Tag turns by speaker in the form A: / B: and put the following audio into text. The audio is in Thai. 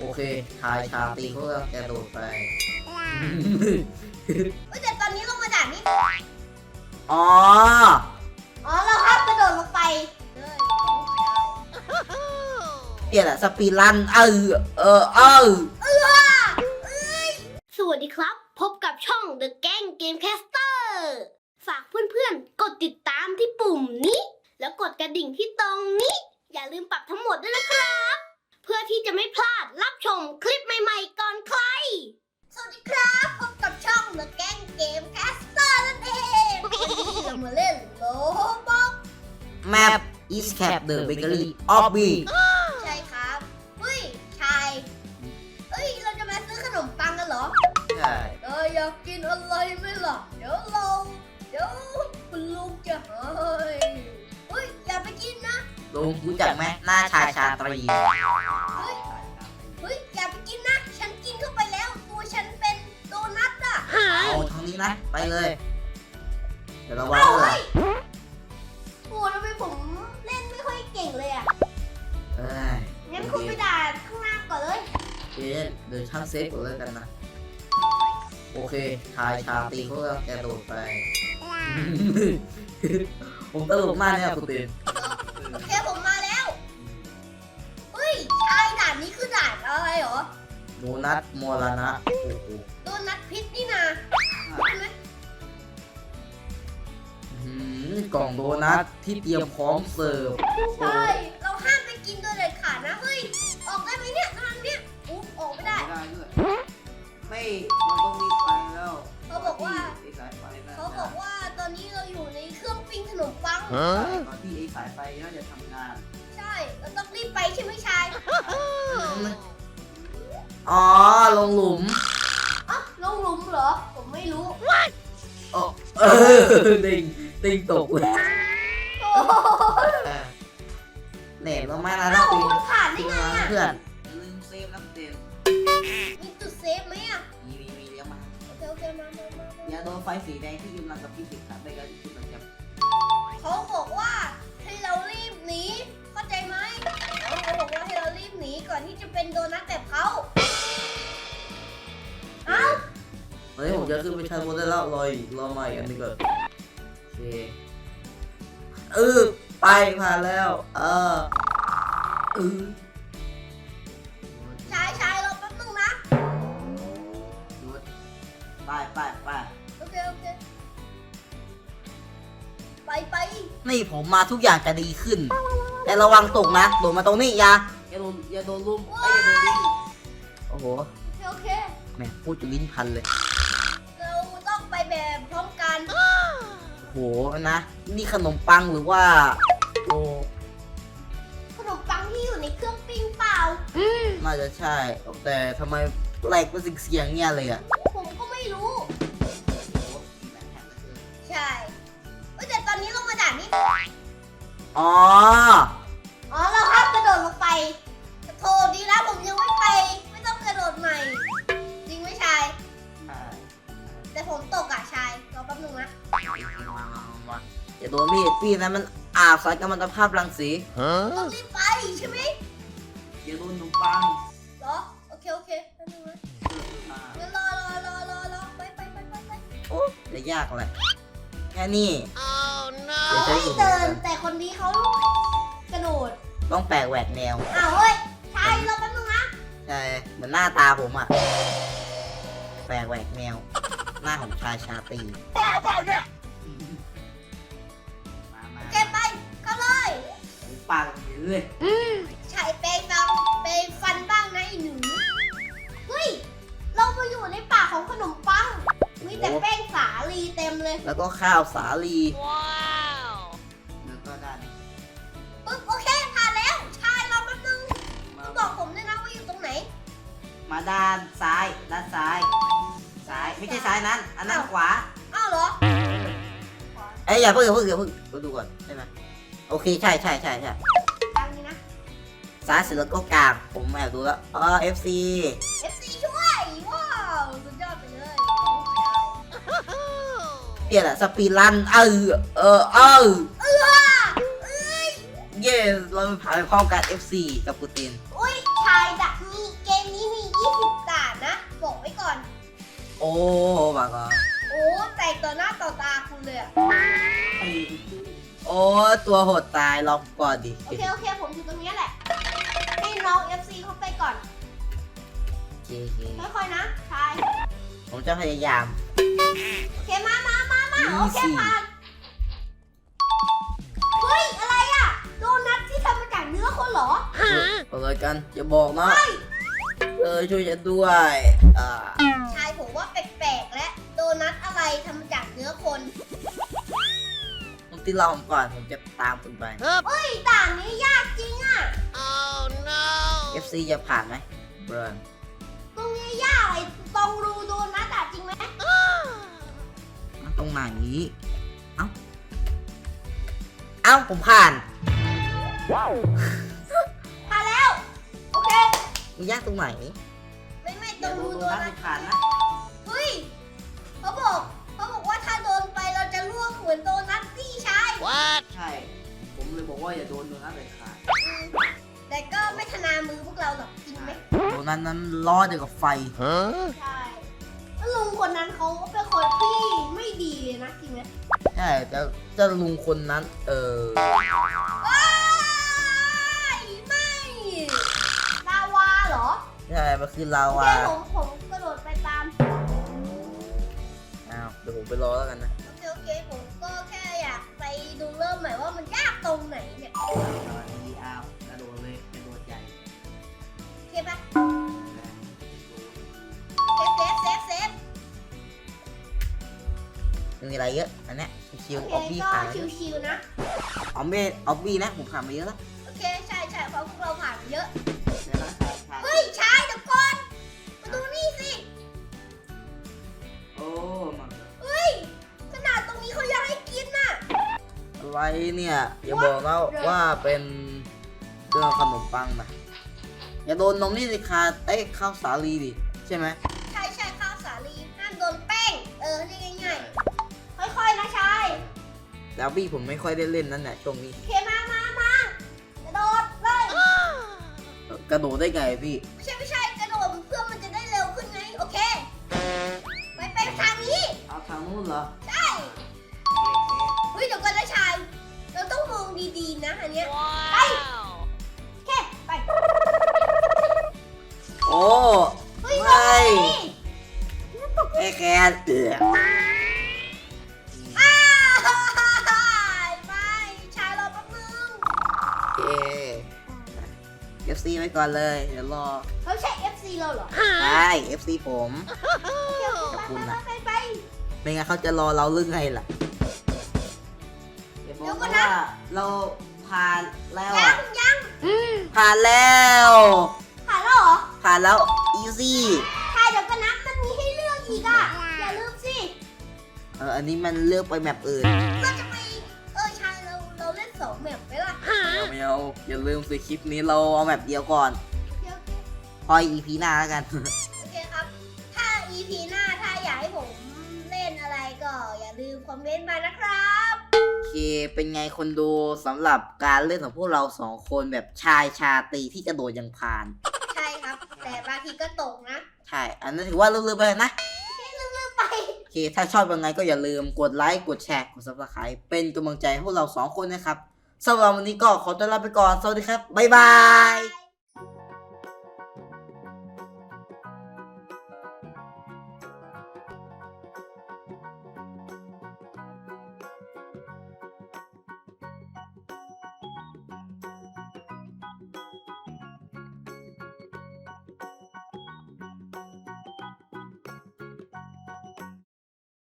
A: โอเคชายชาตรีก็กระโดดไป
B: เอ้ยแต่ตอนนี้ลงมาด่านนี้
A: อ๋อ
B: อ๋อเราห้ามกระโดดลงไปเลย
A: เปลี่ยนอะสปีดรัน เออ เออ เออ
B: สวัสดีครับ พบกับช่อง The Gang Gamecaster ฝากเพื่อนๆ กดติดตามที่ปุ่มนี้ แล้วกดกระดิ่งที่ตรงนี้ อย่าลืมปรับทั้งหมดด้วยนะครับเพื่อที่จะไม่พลาดรับชมคลิปใหม่ๆก่อนใคร สวัสดีครับพบกับช่อง The Gang Gamecaster นั่นเองวันนี้เรามาเล่นโลบอก
A: แมป is cap the bakery of b
B: ใช่ครับเฮ้ยชายเฮ้ย เราจะมาซื้อขนมปังกันเหรอ
A: ใช่
B: เอออยากกินอะไรไหมล่ะ เดี๋ยวเรา เดี๋ยวคุณลุงจะให้เฮ้ย อย่าไปกินนะ
A: ลุงรู้จักไหมหน้าชายชาตรี
B: นี้นะ ไปเล
A: ย เดี๋ยวเราวาง
B: เอ้า
A: เล
B: เฮ้
A: ย
B: ยโอ้ทำไมผมเล่นไม่ค่อยเก่งเลยอะ
A: เอ้ย
B: งั้นคุณไปด่าข้างหน้าก่อนเลย
A: เดี๋ยวเดี๋ยวช่างเซฟก่อนแล้วกันนะ โอเคชายชาตรีก็กระโดดไป ผมตลกมากเนี่ยคุณตีน
B: โอเคผมมาแล้ว เฮ้ยชายด่านนี้คือด่านอะไรเหรอ
A: โดนัทมรณะโอ้โห กล่องโดนัทที่เตรียมพร้อมเสิร์ฟ
B: ใช่เราห้ามไปกินโดยเด็ดขาดนะเฮ้ยออกได้ไหมเนี่ยทางเนี้ยอุ๊บออกไม่ได้
C: ไม่ได้ด้วยไม่มันต้องมีไฟแล้ว
B: เขาบอกว่า
C: ไอ้สายไฟน่า
B: เขาบอกว่าตอนนี้เราอยู่ในเครื่องปิ้งขนมปัง
C: ใช่ก่อนที่ไอ้สายไฟน่าจะทำงาน
B: ใช่ เราต้องรีบไปใช่ไหมชาย
A: อ๋อ ลงหลุม
B: อ๋อลงหลุมเหรอ ผมไม่รู้
A: อ๋อเออติง ติงตกเลย
B: โอ้โห
A: เหน็บลงมาแล้ว
B: เอ้า
A: นะติง
B: มันผ่านได้ไงอะ
A: เพื่อน
C: ลืมเซฟน้ำเต็ม
B: มีจุดเซฟไหมอะ
C: มีมีมีเลี้ยงมา
B: โอเคโอเคมามามา
C: อย่าโดนไฟสีแดงที่กำลังกับพี่ติดขัดไปกันที่มันจะ
B: เขาบอกว่าให้เรารีบหนี เข้าใจไหมเขาบอกว่าให้เรารีบหนีก่อนที่จะเป็นโดนัทแบบเขาเอ้า
A: เฮ้ยผมจะขึ้นไปชั้นบนได้แล้วรออีกรอมาอีกอันหนึงก่อนโอ เคเออไปผ่านแล้ว เออเออ
B: ชายชายเราแป๊บนึงนะ
C: หยุดไปไปไป
B: โอเค โอเค ไปไป
A: นี่ผมมาทุกอย่างจะดีขึ้น แต่ระวังตกนะโดดมาตรงนี้อยา
C: อย่าโดนอย่าโดนลุมไอ้ยอย่าโดนลิง
A: โอ้โห
B: โอเค โอเค
A: แหม่พูดจนลิ้นพันเลย
B: นะ
A: นี่ขนมปังหรือว่าโอ้
B: ขนมปังที่อยู่ในเครื่องปิ้งเปล่า
A: น่าจะใช่ แต่ทำไมแหลกเป็นเสียงๆเนี่ยเลยอะ
B: ผมก็ไม่รู้
C: โอ้มีแบงค์แท็กเหลือเกิน
B: ใช่เอ้ยแต่ตอนนี้ลงมาด่านนี้
A: อ๋อ
B: อ๋อาโดน
A: มีดพี่นะมันอาบสารกัมมันตภาพรังสี
B: ต้องรีบไปใช่ไหม
C: อย่าโดนขนมปัง
B: เหรอ โอเค โอเคแป๊บนึงนะ
C: อ่า
B: งั้นรอรอรอรอรอไปไปไปไปไป
A: โอ้จะยากอะไรแค่นี้เดี๋ยว
B: เฮ้
A: ใช้
B: ย
A: ถุง
B: เดินแต่คนนี้เขากระโดด
A: ต้องแปลกแหวกแนว
B: อ้าวเฮ้ยชายรอแป๊บนึงนะ
A: ใช่เหมือนหน้าตาผมอะแปลกแหวกแนว หน้าของชายชาตรี
C: มา ปังอยู่เลย
B: ชายเปย์ฟังเปย์ฟันบ้างนะไอ้หนูเฮ้ย เรามาอยู่ในป่าของขนมปังมีแต่แป้งสาลีเต็มเลย
A: แล้วก็ข้าวสาลี
C: แล้วก็ด้านนี้
B: ปึ๊บโอเคผ่านแล้ว ชายรอแป๊บนึง
C: มา
B: บอกผมด้วยนะว่าอยู่ตรงไหน
C: มาด้านซ้ายด้านซ้าย ซ้ายไม่ใช่ซ้ายนั้น อันนั้น
B: อ้าว
C: ขวา
B: อ้าวเหรอ
A: เอ้ยอย่าเพิ่งอย่าเพิ่งอย่าเพิ่งเราดูก่อนใช่ไหม โอเคใช่ใช่ใช่ใช่
B: ตามนี้นะ
A: ซาสุแล้วก็กลาง ผมแอบดูแล้วอ๋อฟ
B: ซีเอฟซีช่วย ว้าว สุดยอดไปเลย
A: เนี่ยแหละสปีรันเออเออเออ
B: เออเอ้ย
A: เย้เราผ่านไปพร้อมกัน FC กับปูติน
B: อุ้ยชายดัมีเกมนี้มี 20ด่านนะ บอกไว้ก่อน โอ้
A: มาก่อน
B: โอ้ แตกต่อหน้าต่อตาคุณเลยอะ
A: โอ้ตัวโหดตายล็อกก่อนดิ
B: โอเคโอเคผมอยู่ตรงเนี้ยแหละ ให้น้อง FC เข้าไปก่อน
A: โอเคโอเค
B: ค่อยๆนะชาย
A: ผมจะพยายาม
B: โอเคมามามามาโอเค
A: Easy
B: ผ่าน เฮ้ย อะไรอะ โดนัทที่ทำมาจากเนื้อคนเหรอ
A: เอาเลยกันอย่าบอกนะเออช่วยฉันด้วยอ่า ต้องตีเราผมก่อนผมจะตามคุณไป
B: เฮ้ยต่างนี้ยากจริงอะ
A: FC จะผ่านไหมเบิร์น
B: ตรงนี้ยากไอ้ตรงรูโดนัทอะจริงไหม
A: มันตรงไหนเอ้าเอ้าผมผ่าน
B: มาแล้ว โอเค
A: มันยากตรงไหน
B: ไม่ไม่ต
C: เดี๋
B: ร
C: ยว
B: ง
C: ดู
B: รู
C: ดู
B: โด
C: นะ
B: นั
C: ไม่
B: ท
C: ผ่านนะ
B: เฮ้ยเขาบอกเขาบอกว่าถ้าโดนไปเราจะล่วงเหมือนโดนัทที่ ชาย
C: ใช่ ผมเลยบอกว่าอย่าโดนโดนัทเลยขาด
B: แต่ก็ไม่ทนามือพวกเราหรอกจริงไหม
A: โดนนั้นนั้นล้อเดียวกับไฟ
B: ใช่แล้วลุงคนนั้นเขาเป็นคนที่ไม่ดีเลยนะจริงไหม
A: ใช่แต่เจ้าลุงคนนั้น เออ
B: ว้ายไม่ลาวาเหรอ
A: ใช่มันคือลา
B: โอ
A: วา
B: เคผมผมกระโดดไปตาม
A: อ้าวเดี๋ยวผมไปรอแล้วกันนะ
B: ตรงไหนเนี่ย
C: จอดีอ้าวกระโดดเลยกระโดดใหญ่
B: โอเคปะเซฟเซฟเซฟเซฟ
A: ไม่มีอะไรเยอะอันเนี้ยชิว
B: โอ
A: ๆออบ
B: เค
A: บี้
B: ก็
A: ผ่านแล้ว
B: ชิวๆนะ
A: ออบบี้ออบบี้นะผมผ่านมาเยอะแล้ว
B: เนี่ย อ
C: ย่า
A: บอกนะว่าเป็นเรื่องขนมปังนะอย่าโดนนมนี่สิคาเอ้ยข้าวสาลีดิใช่ไหม
B: ใช่ใช่ข้าวสาลีห้ามโดนแป้ง เออเรียกง่ายๆค่อยๆนะชาย
A: แต่ออบบี้ผมไม่ค่อยได้เล่นนั่นแหละช่วงนี้
B: โอเคมามา มากระโดดเลย
A: กระโดดได้ไงพี่
B: ไม่ใช่ไม่ใช่กระโดดเพื่อมันจะได้เร็วขึ้นไงโอเค ไปไปทางนี้
C: เอาทางนู้นเหรอ
B: ใช่ ดีๆนะอันเนี้ยไปโอเคไป
A: โอ้
B: เฮ้ย
A: ไม่แค่แค่เอือ
B: อ้าวไม่ชายรอแป๊บนึง
A: โอเคเอฟซีไว้ก่อนเลย เดี๋ยวรอ
B: เขาใช่ FC เราเหรอ
A: ใช่เอฟซีผม
B: ขอบ
A: คุณนะ
B: ไปไป
A: ไม่งั้นเขาจะรอเราเรื่องไงล่ะ
C: เดี๋ยวบอกว่า เราผ่านแล้ว
B: ยั
C: อะ
B: งยัง
A: ผ่านแล้ว
B: ผ่านแล้วเหรอ
A: ผ่านแล้วอีซี่
B: ใช่เดี๋ยวกันนะมันมีให้เลือกอีกอะ อย่าลืมสิ
A: เอออันนี้มันเลือกไปแมปอื่น
B: เราจะไป เออใช่เราเราเล่นสองแมปไหมล่ะ
A: ไม่เอาอย่าลืมสิคลิปนี้เราเอาแมปเดียวก่อน
B: เดี๋ยว
A: พอยอีพีหน้าแล้วกัน
B: โอเคครับ ถ้า EP หน้าถ้าอยากให้ผมเล่นอะไรก็อย่าลืมคอมเมนต์มานะครับ
A: โอ เคเป็นไงคนดูสำหรับการเล่นของพวกเราสองคนแบบชายชาตรีที่กระโดดยังผ่าน
B: ใช่ครับ แต่บางทีก็ตกนะ
A: ใช่ อันนั้นถือว่าลืมๆไปนะ
B: ลืมไป
A: โอเค ถ้าชอบยังไงก็อย่าลืมกดไลค์ กดแชร์ กด subscribe เป็นกำลังใจให้พวกเราสองคนนะครับสำหรับวันนี้ก็ขอตัวลาไปก่อน สวัสดีครับ บ๊ายบาย
B: Bye.